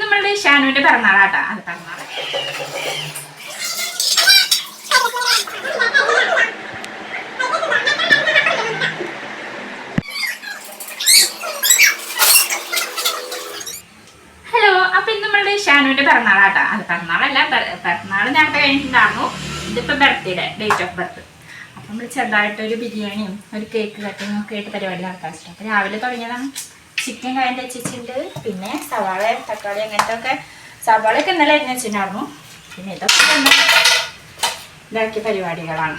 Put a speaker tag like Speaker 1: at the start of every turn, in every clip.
Speaker 1: ഇന്ന് നമ്മളുടെ ഷാനുവിന്റെ പിറന്നാളാട്ടാ. അത് പിറന്നാൾ ഹലോ അപ്പൊ ഇന്ന് നമ്മളുടെ ഷാനുവിന്റെ പിറന്നാളാട്ടാ. അത് പിറന്നാളല്ല പിറന്നാൾ നേരത്തെ കഴിഞ്ഞിട്ടുണ്ടായിരുന്നു. ഇതിപ്പോ ബർത്ത്ഡേ ഡേറ്റ് ഓഫ് ബർത്ത് അപ്പൊ നമ്മൾ ചെറുതായിട്ട് ഒരു ബിരിയാണിയും ഒരു കേക്ക് കട്ടിങ്ങും ഒക്കെ ആയിട്ട് പരിപാടി നടത്താൻ വെച്ചിട്ടുണ്ട്. അപ്പൊ രാവിലെ തുടങ്ങിയതാണ്. ചിക്കൻ കായന്റെ വെച്ചിട്ടുണ്ട്? പിന്നെ സവാള തക്കാളി അങ്ങനത്തെ ഒക്കെ സവാളയൊക്കെ ഇന്നലെ അരിഞ്ഞ് വെച്ചിട്ടുണ്ടായിരുന്നു. പിന്നെ ഇതൊക്കെ തന്നെ ഇതാക്കിയ പരിപാടികളാണ്.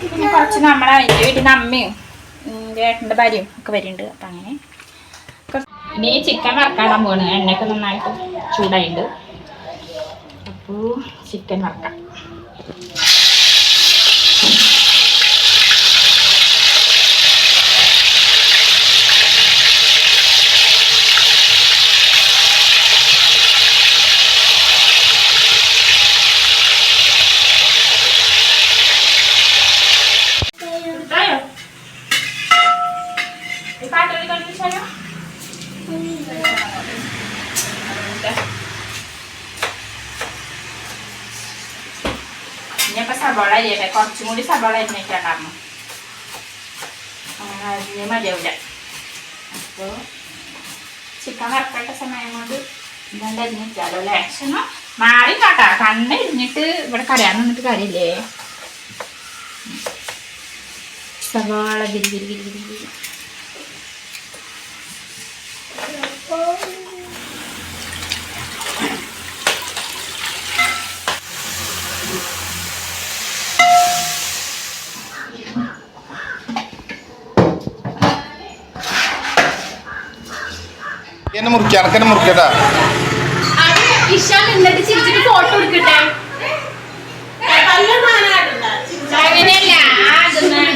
Speaker 1: പിന്നെ കുറച്ച് നമ്മളെ എന്റെ നിന്ന് അമ്മയും ഏട്ടന്റെ ഭാര്യയും ഒക്കെ വരുന്നുണ്ട്. അപ്പം അങ്ങനെ ഇനി ചിക്കൻ വറക്കാടാൻ പോണ്. എണ്ണയൊക്കെ നന്നായിട്ട് ചൂടായിട്ടുണ്ട് അപ്പോൾ ചിക്കൻ വറക്കാം. ഇനിയിപ്പോ സബോള അരിയട്ടെ കുറച്ചും കൂടി സബോള അരിഞ്ഞിട്ടുണ്ടായിരുന്നു അങ്ങനെ അരിഞ്ഞ് മതിയാവില്ല അപ്പോൾ ചിക്കൻ വറക്കട്ട സമയം കൊണ്ട് ഇതാണ്ട് അരിഞ്ഞിട്ടാലോ അല്ലേ പക്ഷെ മാറി കാട്ടാ കണ്ണ് ഇരിഞ്ഞിട്ട് ഇവിടെ കരയാൻ നിന്നിട്ട് കാര്യമില്ലേ സവാള ഗിരി ഗിരി ഗിരി ഗിരി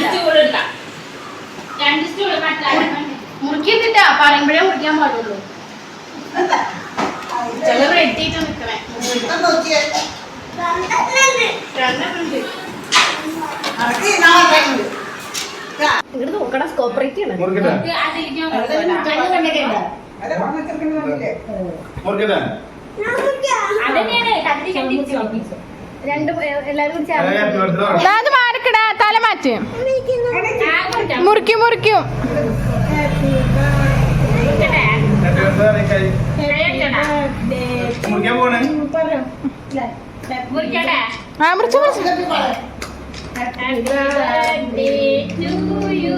Speaker 2: Stool മുറിക്ക
Speaker 1: രണ്ട് സ്റ്റൂൾ
Speaker 3: മുറിക്കുന്നിട്ടാ പറയുമ്പോഴേ മുറിക്കാൻ പാടുള്ളൂ. ചില റെഡി ആയിട്ട് നിക്കണേ. ഇങ്ങോട്ട് നോക്കടാ കോപ്പറേറ്റ് ആണ്.
Speaker 4: അത് മാറിക്കട തല മാറ്റി. മുറിക്കും മുറിക്കും. ആ മുറിച്ചു മുറിച്ചു.
Speaker 1: Happy birthday to you.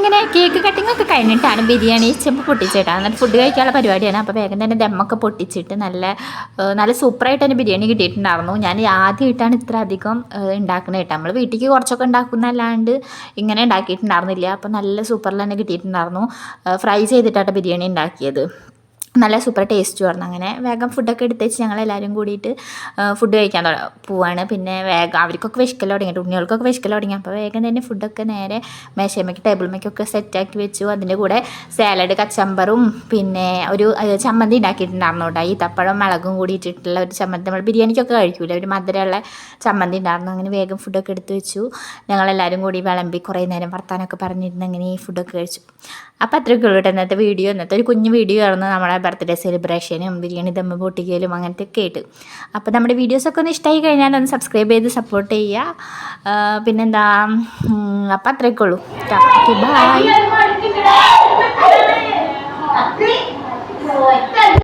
Speaker 1: അങ്ങനെ കേക്ക് കട്ടിംഗ് ഒക്കെ കഴിഞ്ഞിട്ടാണ് ബിരിയാണി ചെമ്പ് പൊട്ടിച്ചിട്ടാണ് എന്നിട്ട് ഫുഡ് കഴിക്കാനുള്ള പരിപാടിയാണ്. അപ്പോൾ വേഗം തന്നെ ദമ്മൊക്കെ പൊട്ടിച്ചിട്ട് നല്ല നല്ല സൂപ്പറായിട്ട് തന്നെ ബിരിയാണി കിട്ടിയിട്ടുണ്ടായിരുന്നു. ഞാൻ ആദ്യമായിട്ടാണ് ഇത്ര അധികം ഉണ്ടാക്കുന്നത് കേട്ടോ. നമ്മൾ വീട്ടിലേക്ക് കുറച്ചൊക്കെ ഉണ്ടാക്കുന്നല്ലാണ്ട് ഇങ്ങനെ ഉണ്ടാക്കിയിട്ടുണ്ടായിരുന്നില്ല. അപ്പോൾ നല്ല സൂപ്പറിൽ തന്നെ കിട്ടിയിട്ടുണ്ടായിരുന്നു. ഫ്രൈ ചെയ്തിട്ടാണ് ബിരിയാണി ഉണ്ടാക്കിയത്. നല്ല സൂപ്പർ ടേസ്റ്റ് പറഞ്ഞു അങ്ങനെ വേഗം ഫുഡൊക്കെ എടുത്ത് വെച്ച് ഞങ്ങൾ എല്ലാവരും കൂടിയിട്ട് ഫുഡ് കഴിക്കാൻ പോവാണ്. പിന്നെ വേഗം അവർക്കൊക്കെ വിശക്കൽ തുടങ്ങിയിട്ട് ഉണ്ണികൾക്കൊക്കെ വിശക്കൽ തുടങ്ങി. അപ്പോൾ വേഗം തന്നെ ഫുഡൊക്കെ നേരെ മേശമേക്ക് ടേബിൾമേക്കൊക്കെ സെറ്റാക്കി വെച്ചു. അതിന്റെ കൂടെ സാലഡ് കച്ചമ്പറും പിന്നെ ഒരു ചമ്മന്തി ഉണ്ടാക്കിയിട്ടുണ്ടായിരുന്നു കേട്ടോ ഈ തപ്പഴം മുളകും കൂടി ഇട്ടിട്ടുള്ള ഒരു ചമ്മന്തി. നമ്മൾ ബിരിയാണിക്കൊക്കെ കഴിക്കൂല? ഒരു മധുരമുള്ള ചമ്മന്തി ഉണ്ടായിരുന്നു അങ്ങനെ വേഗം ഫുഡൊക്കെ എടുത്ത് വെച്ചു. ഞങ്ങളെല്ലാവരും കൂടി വിളമ്പി കുറേ നേരം വർത്താനൊക്കെ പറഞ്ഞിരുന്ന്. അങ്ങനെ ഈ ഫുഡൊക്കെ കഴിച്ചു. അപ്പോൾ അത്രയൊക്കെ ഉള്ളൂ ഇന്നത്തെ വീഡിയോ ഇന്നത്തെ ഒരു കുഞ്ഞു വീഡിയോ ആയിരുന്നു. നമ്മുടെ ബർത്ത്ഡേ സെലിബ്രേഷനും ബിരിയാണി ദമ്മ പൊട്ടിക്കലും അങ്ങനത്തെ ഒക്കെ ആയിട്ട്. അപ്പോൾ നമ്മുടെ വീഡിയോസൊക്കെ ഒന്ന് ഇഷ്ടമായി കഴിഞ്ഞാൽ ഒന്ന് സബ്സ്ക്രൈബ് ചെയ്ത് സപ്പോർട്ട് ചെയ്യുക. പിന്നെന്താ അപ്പം അത്രയൊക്കെ ഉള്ളൂ. ബൈ